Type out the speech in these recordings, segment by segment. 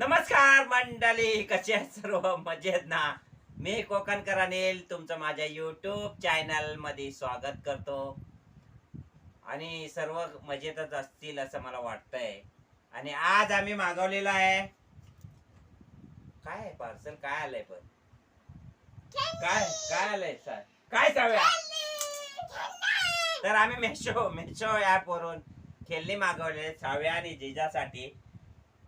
नमस्कार मंडळी कसे सर्व? मजेत ना? मी कोकणकर अनिल तुमचं माझ्या युट्यूब चॅनलमध्ये स्वागत करतो. आणि सर्व मजेतच असतील असं मला वाटतंय. आणि आज आम्ही मागवलेलं आहे. काय पार्सल काय आलंय पण? काय काय आलंय सर काय साव्या तर आम्ही मेशो मेशो ऍप वरून खेळणी मागवले साव्या आणि जिजासाठी.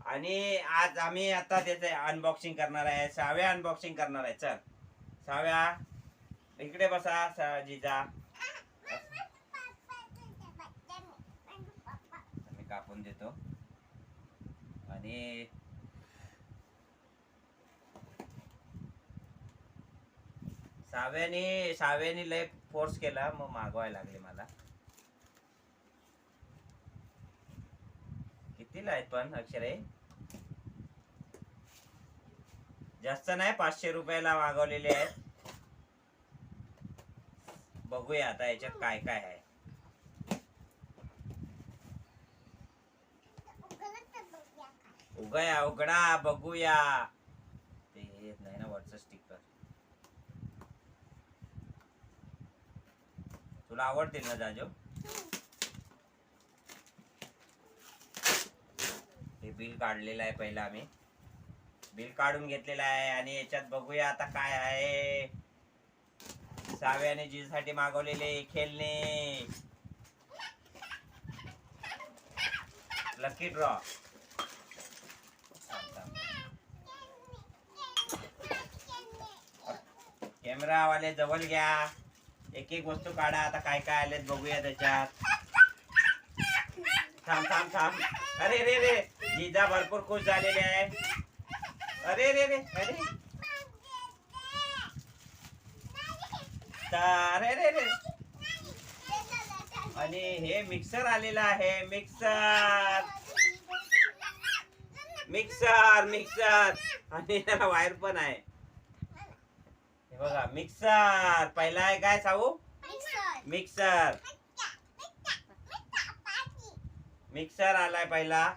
आणि आज आम्ही आता त्याचे अनबॉक्सिंग करणार आहे. सहाव्या अनबॉक्सिंग करणार आहे. चल. सहाव्या. इकडे बसा सा- जिजा मी कापून देतो. आणि सहाव्याने सहाव्याने लय फोर्स केला मग मागवायला लागले मला. कितीला आहेत पण अक्षरे. जास्त नाही पाचशे रुपयाला मागवलेले आहेत. बघूया आता याच्यात काय काय आहे. उगया उघडा बघूया. ते येत नाही ना वरच स्टिकर तुला आवडतील ना जाजो? हो. बिल काढलेलं आहे पहिला आम्ही. बिल काढून घेतलेलं आहे आणि याच्यात बघूया आता काय आहे. साव्याने जीसाठी मागवलेले खेळणे. लकी ड्रॉ कॅमेरा वाले जवळ घ्या. एक एक वस्तू काढा. आता काय काय आलेत बघूया त्याच्यात. थांब थांब थांब. अरे रे रे जिजा भरपूर खुश झालेले आहे. अरे रे रे अरे. अरे रे रे आणि हे मिक्सर आलेलं आहे. मिक्सर मिक्सर मिक्सर आणि त्याला वायर पण आहे. हे बघा मिक्सर पहिला आहे काय साऊ? मिक्सर मिक्सर आलाय पहिला.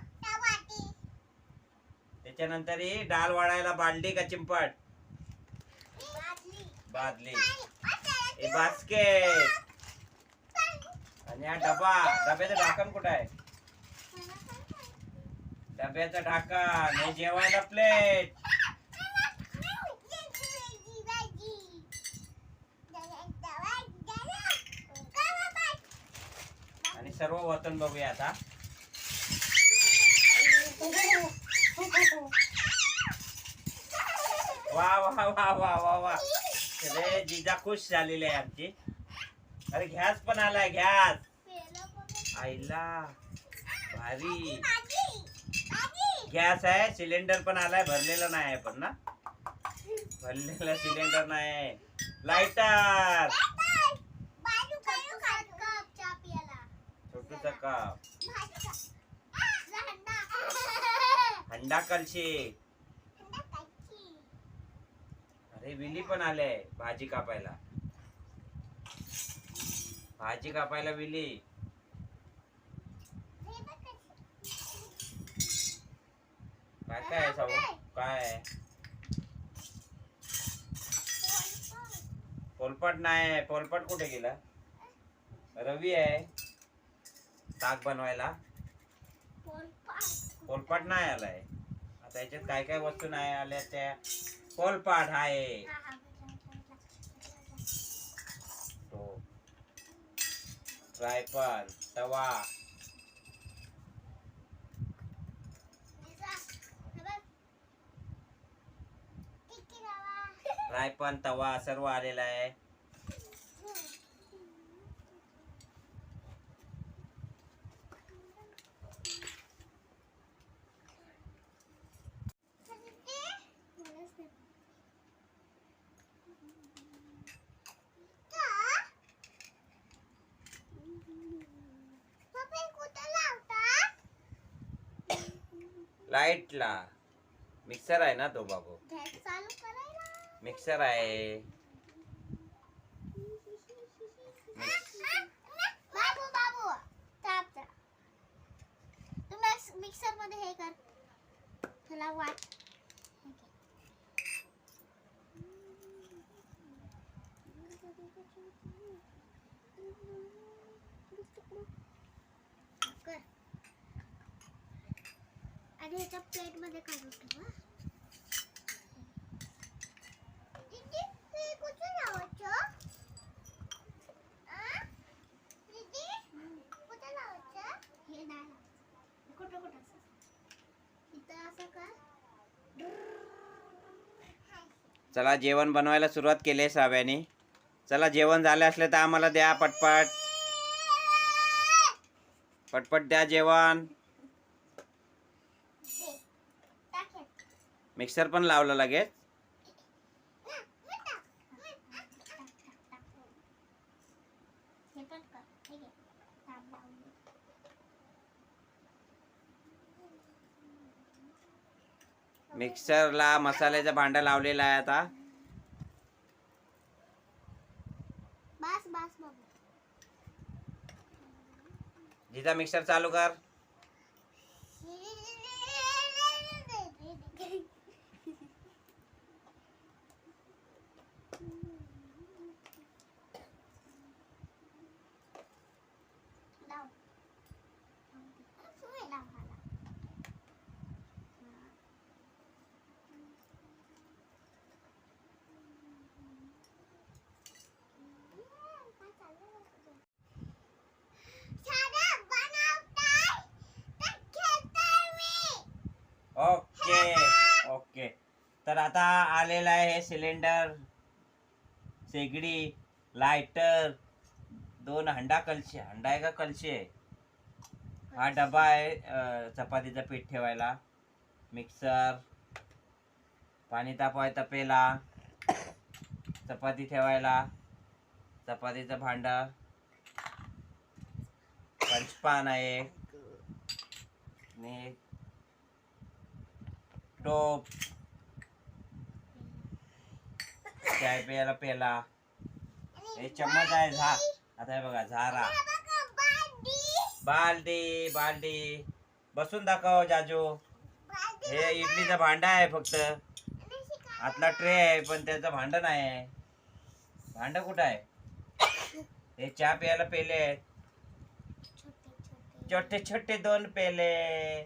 त्याच्यानंतर ही डाल वाढायला बालडी का चिंपट? बादली. हे बास्केट. आणि हा डबा. डब्याचं ढाकण कुठं आहे? डब्याचं ढाकण. हे जेवायला प्लेट आणि सर्व वतन बघूया आता वा वा वा वा वा वा अरे जिजा खुश झालेली आहे आमची. अरे गॅस पण आलाय गॅस आईला भारी. गॅस आहे सिलेंडर पण आलाय भरलेला नाही आहे पण ना. भरलेला सिलेंडर नाही लाईटर छोटूचा कप हंडा कलशी अरे विली पण आले भाजी कापायला. भाजी कापायला विली. काय काय आहे काय आहे? पोलपट नाही पोलपट कुठे गेला? रवी आहे. ताक बनवायला. पोलपट नाही आलाय. त्याच्यात काय काय वस्तू नाही आल्या त्या. पोलपाट आहे. तो. फ्रायपन तवा. फ्रायपन तवा सर्व आलेला आहे. लाइट ला मिक्सर आहे ना तो बाबू? मिक्सर आहे. बाबू बाबू ताप जा. तू मिक्सरमध्ये हे कर. वाट. कर. आणि ह्याच्या प्लेटमध्ये काढून ठेवा कुठं कुठं इथं असं कर. चला जेवण बनवायला सुरुवात केली आहे साव्याने. चला जेवण झालं असलं तर आम्हाला द्या पटपट. पटपट द्या जेवण दे. टाक हे. मिक्सर पण लावलं लगेच. मिक्सरला मसाल्याचं भांडं लावलेलं आहे आता. जिजा मिक्सर चालू कर. तर आता आलेलं आहे हे सिलेंडर शेगडी लायटर दोन हंडा कलशी हंडा आहे का कलशी आहे? हा डबा आहे चपातीचं पीठ ठेवायला मिक्सर पाणी तापवाय तपेला चपाती ठेवायला चपातीचं भांड पंचपान आहे आणि टोप चाय प्यायला पेला. हे चम्मच आहे झा. आता हे बघा झारा. बालडी बालडी. बसून दाखव जाजू. हे इडलीचं भांड आहे फक्त. आतला ट्रे आहे पण त्याचं भांडं नाही आहे. भांडं कुठं आहे? हे चहा प्यायला पेले. आहेत छोटे छोटे दोन पेले.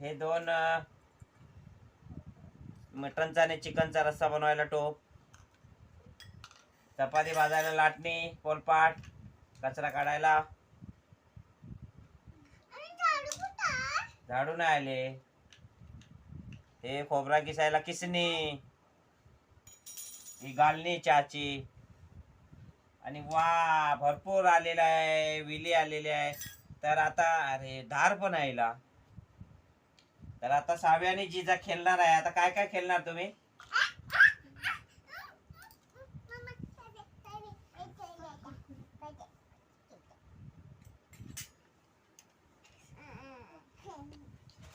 हे दोन मटनचा आणि चिकनचा रस्सा बनवायला टोप. चपाती भाजायला लाटणी पोलपाट कचरा काढायला. झाडू नाही आले. हे खोबरा किसायला किसणी ही गालणी चहाची. आणि वा भरपूर आलेला आहे विली आलेली आहे. तर आता अरे धार पण आहे तर आता साव्याने जिजा खेळणार आहे. आता काय काय खेळणार तुम्ही?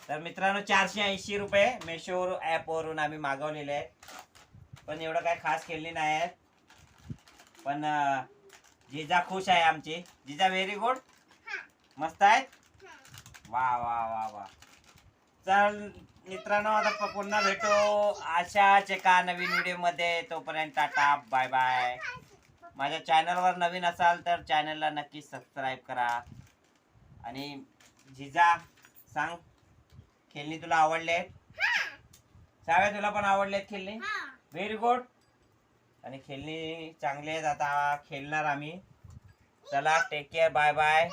तर मित्रांनो चारशे ऐंशी रुपये मेशोवर ॲपवरून आम्ही मागवलेले आहेत. पण एवढं काय खास खेळली नाही आहेत. पण जिजा खुश आहे आमची. जिजा व्हेरी गुड मस्त आहेत? वा वा वा वा. चल मित्रांनो आता पुन्हा भेटू. अशाच एका नवीन व्हिडिओमध्ये? तोपर्यंत टाटा बाय बाय माझ्या चॅनलवर नवीन असाल तर चॅनलला नक्की सबस्क्राईब करा. आणि जिजा सांग खेळणी तुला आवडले? साव्या तुला पण आवडलेत खेळणी व्हेरी गुड आणि खेळणी चांगली आहेत आता खेळणार आम्ही. चला टेक केअर बाय बाय